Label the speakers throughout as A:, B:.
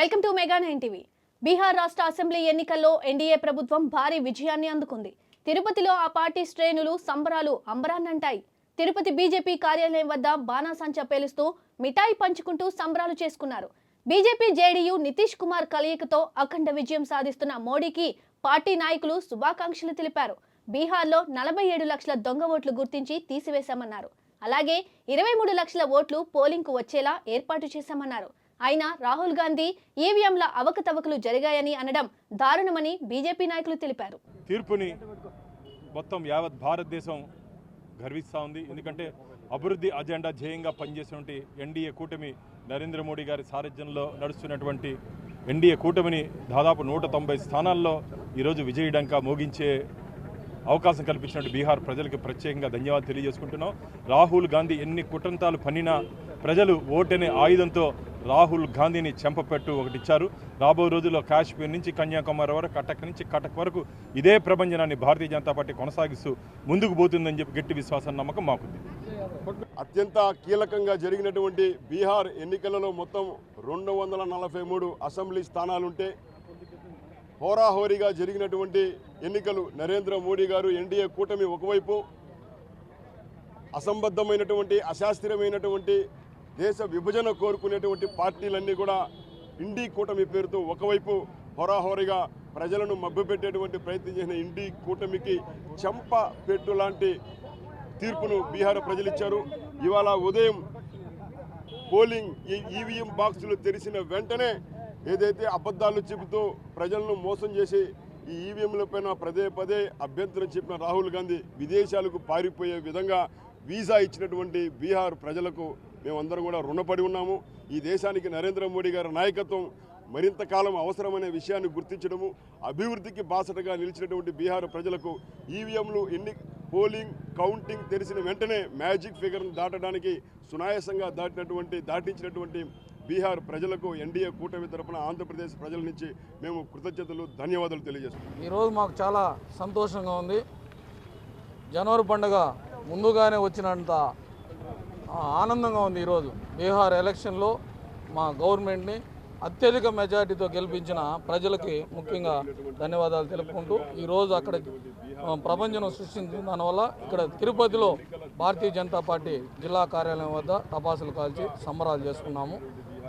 A: Welcome to mega nine TV. Bihar రాష్ట్ర assembly ఎన్నికల్లో NDA ప్రభుత్వం భారీ విజయాన్ని అందుకుంది. తిరుపతిలో ఆ పార్టీ శ్రేణులు సంబరాలు అంబరాన్నంటాయి. తిరుపతి బీజేపీ కార్యాలయం వద్ద బాణాసంచా పేలుస్తూ మిఠాయి పంచుకుంటూ సంబరాలు చేసుకున్నారు. బీజేపీ జేడీయూ నితీష్ కుమార్ కలయికతో అఖండ విజయం సాధిస్తున్న మోడీకి పార్టీ నాయకులు శుభాకాంక్షలు తెలిపారు. బీహార్లో నలభై ఏడు లక్షల దొంగ ఓట్లు గుర్తించి తీసివేశామన్నారు. అలాగే ఇరవై మూడు లక్షల ఓట్లు పోలింగ్కు వచ్చేలా ఏర్పాటు చేశామన్నారు. అయినా రాహుల్ గాంధీ ఈవీఎంల అవకతవకలు జరిగాయని అనడం దారుణమని బీజేపీ నాయకులు తెలిపారు.
B: తీర్పుని మొత్తం యావత్ భారతదేశం గర్విస్తూ ఉంది. ఎందుకంటే అభివృద్ధి అజెండా ధ్యేయంగా పనిచేసినటువంటి ఎన్డీఏ కూటమి నరేంద్ర మోడీ గారి సారథ్యంలో నడుస్తున్నటువంటి ఎన్డీఏ కూటమిని దాదాపు నూట తొంభై స్థానాల్లో ఈరోజు విజయడంక మోగించే అవకాశం కల్పించినట్టు బీహార్ ప్రజలకు ప్రత్యేకంగా ధన్యవాదాలు తెలియజేసుకుంటున్నాం. రాహుల్ గాంధీ ఎన్ని కుటంతాలు పన్నినా ప్రజలు ఓటనే ఆయుధంతో రాహుల్ గాంధీని చెంపపెట్టు ఒకటి ఇచ్చారు. రాబో రోజుల్లో కాశ్మీర్ నుంచి కన్యాకుమారి వరకు కటక్ నుంచి కటక్ వరకు ఇదే ప్రభంజనాన్ని భారతీయ జనతా పార్టీ కొనసాగిస్తూ ముందుకు పోతుందని చెప్పి గట్టి విశ్వాసం నమ్మకం మాకుంది.
C: అత్యంత కీలకంగా జరిగినటువంటి బీహార్ ఎన్నికలలో మొత్తం రెండు వందల నలభై మూడు అసెంబ్లీ స్థానాలుంటే హోరాహోరీగా జరిగినటువంటి ఎన్నికలు నరేంద్ర మోడీ గారు ఎన్డీఏ కూటమి ఒకవైపు అసంబద్ధమైనటువంటి అశాస్త్రీయమైనటువంటి దేశ విభజన కోరుకునేటువంటి పార్టీలన్నీ కూడా ఇండీ కూటమి పేరుతో ఒకవైపు హోరాహోరీగా ప్రజలను మభ్యపెట్టేటువంటి ప్రయత్నం చేసిన ఇండీ కూటమికి చెంప పెట్టు లాంటి తీర్పును బీహార్ ప్రజలు ఇచ్చారు. ఇవాళ ఉదయం పోలింగ్ ఈ ఈవీఎం బాక్సులు తెరిచిన వెంటనే ఏదైతే అబద్ధాలు చెబుతూ ప్రజలను మోసం చేసి ఈ ఈవీఎంల పైన పదే పదే అభ్యంతరం చెప్పిన రాహుల్ గాంధీ విదేశాలకు పారిపోయే విధంగా వీసా ఇచ్చినటువంటి బీహార్ ప్రజలకు మేమందరం కూడా రుణపడి ఉన్నాము. ఈ దేశానికి నరేంద్ర మోడీ గారి నాయకత్వం మరింత కాలం అవసరమనే విషయాన్ని గుర్తించడము అభివృద్ధికి బాసటగా నిలిచినటువంటి బీహార్ ప్రజలకు ఈవీఎంలు ఎన్ని పోలింగ్ కౌంటింగ్ తెలిసిన వెంటనే మ్యాజిక్ ఫిగర్ను దాటడానికి సునాయాసంగా దాటినటువంటి దాటించినటువంటి బీహార్ ప్రజలకు ఎన్డీఏ కూటమి తరపున ఆంధ్రప్రదేశ్ ప్రజల నుంచి మేము కృతజ్ఞతలు ధన్యవాదాలు తెలియజేస్తున్నాం.
D: ఈరోజు మాకు చాలా సంతోషంగా ఉంది. జనవరి పండుగ ముందుగానే వచ్చినంత ఆనందంగా ఉంది ఈరోజు. బీహార్ ఎలక్షన్లో మా గవర్నమెంట్ని అత్యధిక మెజార్టీతో గెలిపించిన ప్రజలకి ముఖ్యంగా ధన్యవాదాలు తెలుపుకుంటూ ఈరోజు అక్కడ ప్రపంచం ప్రభంజనం సృష్టించిన దానివల్ల ఇక్కడ తిరుపతిలో భారతీయ జనతా పార్టీ జిల్లా కార్యాలయం వద్ద తపాసులు కాల్చి సంబరాలు చేసుకున్నాము.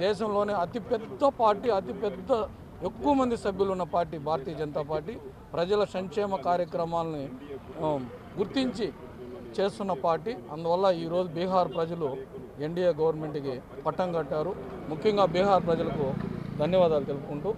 D: దేశంలోనే అతిపెద్ద పార్టీ అతిపెద్ద ఎక్కువ మంది సభ్యులు ఉన్న పార్టీ భారతీయ జనతా పార్టీ. ప్రజల సంక్షేమ కార్యక్రమాలని గుర్తించి చేస్తున్న పార్టీ. అందువల్ల ఈరోజు బీహార్ ప్రజలు ఎన్డీఏ గవర్నమెంట్కి పట్టం కట్టారు. ముఖ్యంగా బీహార్ ప్రజలకు ధన్యవాదాలు తెలుపుకుంటూ